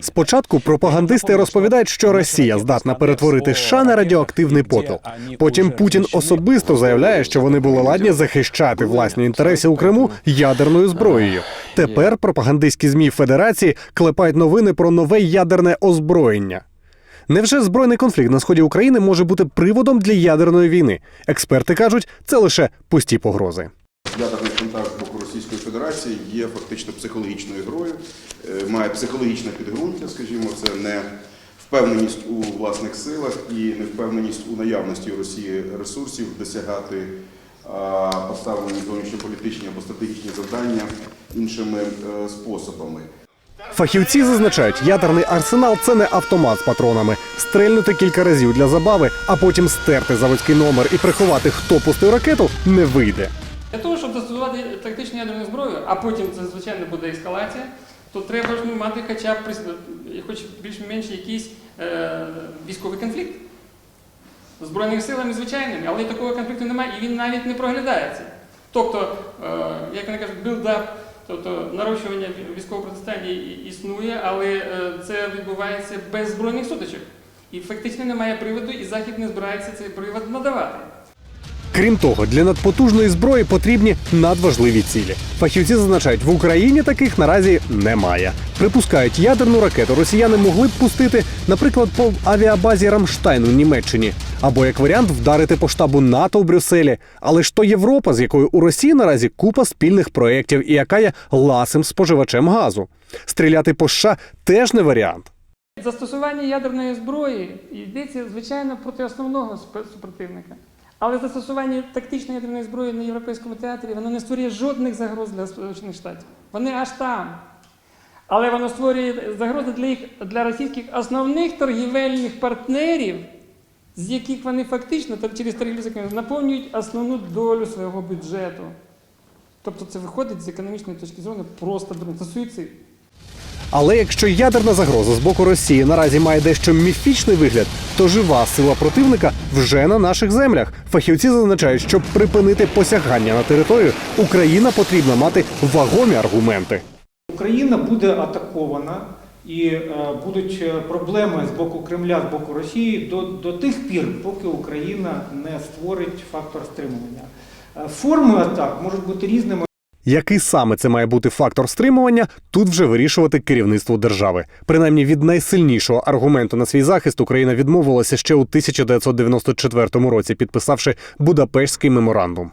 Спочатку пропагандисти розповідають, що Росія здатна перетворити США на радіоактивний попіл. Потім Путін особисто заявляє, що вони були ладні захищати власні інтереси у Криму ядерною зброєю. Тепер пропагандистські змі Федерації клепають новини про нове ядерне озброєння. Невже збройний конфлікт на сході України може бути приводом для ядерної війни? Експерти кажуть, це лише пусті погрози. Ядерний контакт з боку Російської Федерації є фактично психологічною грою, е, має психологічне підґрунтя, скажімо, це не впевненість у власних силах і не впевненість у наявності у Росії ресурсів досягати поставлені зовнішньополітичні або стратегічні завдання іншими е, способами. Фахівці зазначають, ядерний арсенал це не автомат з патронами. Стрельнути кілька разів для забави, а потім стерти заводський номер і приховати, хто пустив ракету, не вийде. Для того, щоб застосувати тактичну ядерну зброю, а потім це звичайно буде ескалація, то треба ж мати хоча б хоч більш-менш якийсь е, військовий конфлікт з збройними силами звичайними, але такого конфлікту немає і він навіть не проглядається. Тобто, е, як вони кажуть, build-up, тобто нарощування військового протистояння існує, але е, це відбувається без збройних сутичок. І фактично немає приводу, і Захід не збирається цей привод надавати. Крім того, для надпотужної зброї потрібні надважливі цілі. Фахівці зазначають, в Україні таких наразі немає. Припускають, ядерну ракету росіяни могли б пустити, наприклад, по авіабазі Рамштайн у Німеччині, або як варіант вдарити по штабу НАТО в Брюсселі. Але ж то Європа, з якою у Росії наразі купа спільних проєктів і яка є ласим споживачем газу. Стріляти по США теж не варіант. Застосування ядерної зброї йдеться, звичайно, проти основного супротивника. Але застосування тактичної ядерної зброї на європейському театрі воно не створює жодних загроз для Сполучених Штатів. Вони аж там. Але воно створює загрози для їх для російських основних торгівельних партнерів, з яких вони фактично через торгівлю наповнюють основну долю свого бюджету. Тобто це виходить з економічної точки зору просто. Це суїцид. Але якщо ядерна загроза з боку Росії наразі має дещо міфічний вигляд, то жива сила противника вже на наших землях. Фахівці зазначають, щоб припинити посягання на територію, Україна потрібно мати вагомі аргументи. Україна буде атакована і е, будуть е, проблеми з боку Кремля, з боку Росії до, до тих пір, поки Україна не створить фактор стримування. Е, Форми атак можуть бути різними. Який саме це має бути фактор стримування, тут вже вирішувати керівництво держави. Принаймні від найсильнішого аргументу на свій захист Україна відмовилася ще у 1994 році, підписавши Будапештський меморандум.